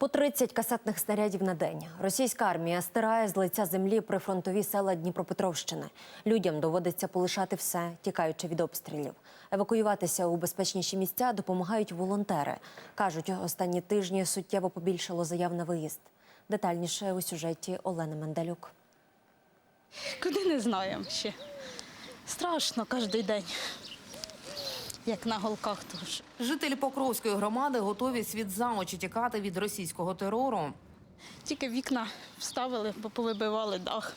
По 30 касетних снарядів на день. Російська армія стирає з лиця землі прифронтові села Дніпропетровщини. Людям доводиться полишати все, тікаючи від обстрілів. Евакуюватися у безпечніші місця допомагають волонтери. Кажуть, останні тижні суттєво побільшало заяв на виїзд. Детальніше у сюжеті Олени Мендалюк. Куди не знаємо ще. Страшно кожен день, як на голках теж. Жителі Покровської громади готові світ за очі тікати від російського терору. Тільки вікна вставили, бо повибивали дах.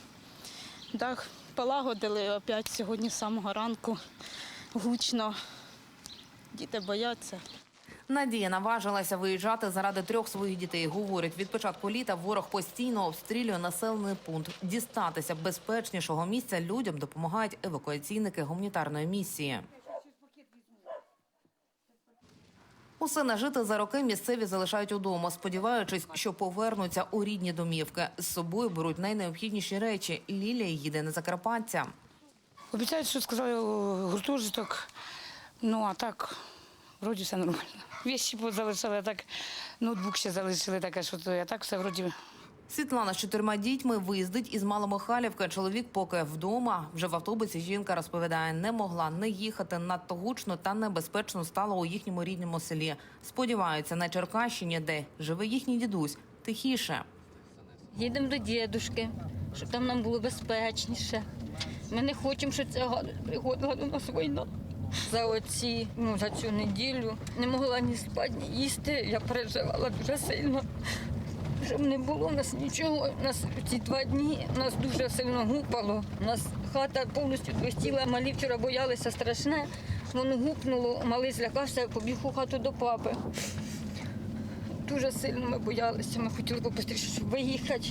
Дах полагодили опять сьогодні з самого ранку. Гучно. Діти бояться. Надія наважилася виїжджати заради трьох своїх дітей. Говорить, від початку літа ворог постійно обстрілює населений пункт. Дістатися безпечнішого місця людям допомагають евакуаційники гуманітарної місії. Усе нажите за роки місцеві залишають удома, сподіваючись, що повернуться у рідні домівки. З собою беруть найнеобхідніші речі. Лілія їде на Закарпаття. Обіцяють, що сказали гуртожиток. Ну а так, вроді все нормально. Віщі залишили, а так ноутбук ще залишили таке, що то, а так все вроді. Світлана з чотирма дітьми виїздить із Маломихайлівки. Чоловік поки вдома. Вже в автобусі жінка розповідає, не могла не їхати надто гучно та небезпечно стало у їхньому рідному селі. Сподіваються, на Черкащині, де живе їхній дідусь, тихіше. Їдемо до дідушки, щоб там нам було безпечніше. Ми не хочемо, щоб ця приходила до нас війна. За оці, ну, за цю неділю не могла ні спати, ні їсти. Я переживала дуже сильно. Щоб не було у нас нічого. У нас ці два дні нас дуже сильно гупало. У нас хата повністю двистіла, малі вчора боялися страшне. Воно гупнуло, малий злякався, побіг у хату до папи. Дуже сильно ми боялися. Ми хотіли побистріше, щоб виїхати.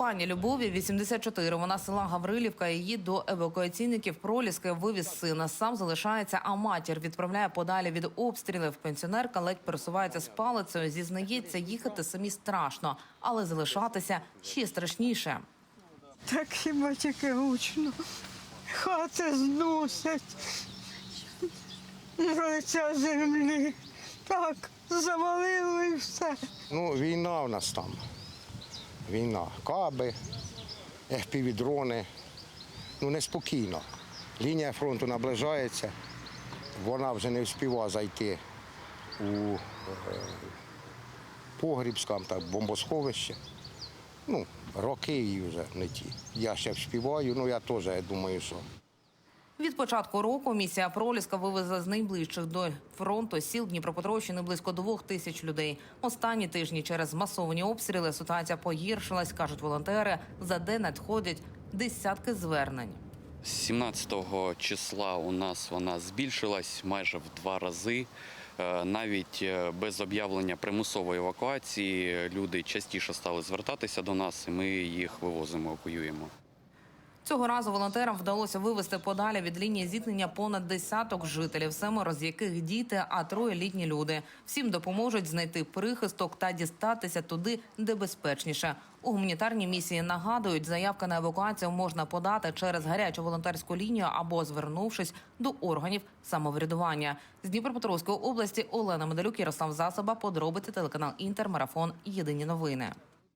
Пані Любові 84, Вона села Гаврилівка. Її до евакуаційників проліски вивіз сина. Сам залишається, а матір відправляє подалі від обстрілів. Пенсіонерка ледь пересувається з палицею. Зізнається, їхати самі страшно, але залишатися ще страшніше. Так хіба тільки гучно. Хати зносять лиця землі. Так, завалило і все. Ну, війна в нас там. Війна. Каби, FPV-дрони. Ну, неспокійно. Лінія фронту наближається. Вона вже не встигла зайти у е, погріб, скажімо так, бомбосховище. Ну, роки її вже не ті. Я ще вспіваю, ну я теж я думаю, що. Від початку року місія Проліска вивезла з найближчих до фронту сіл Дніпропетровщини близько двох тисяч людей. Останні тижні через масовані обстріли ситуація погіршилась, кажуть волонтери. За день надходять десятки звернень. З 17 числа у нас вона збільшилась майже в два рази. Е, Навіть е, без об'явлення примусової евакуації люди частіше стали звертатися до нас, і ми їх вивозимо, евакуюємо. Цього разу волонтерам вдалося вивезти подалі від лінії зіткнення понад десяток жителів, семеро з яких діти, а троє літні люди. Всім допоможуть знайти прихисток та дістатися туди, де безпечніше. У гуманітарній місії нагадують, заявка на евакуацію можна подати через гарячу волонтерську лінію або звернувшись до органів самоврядування. З Дніпропетровської області Олена Медалюк, Ярослав Засоба, подробиці телеканал Інтер, марафон. Єдині новини.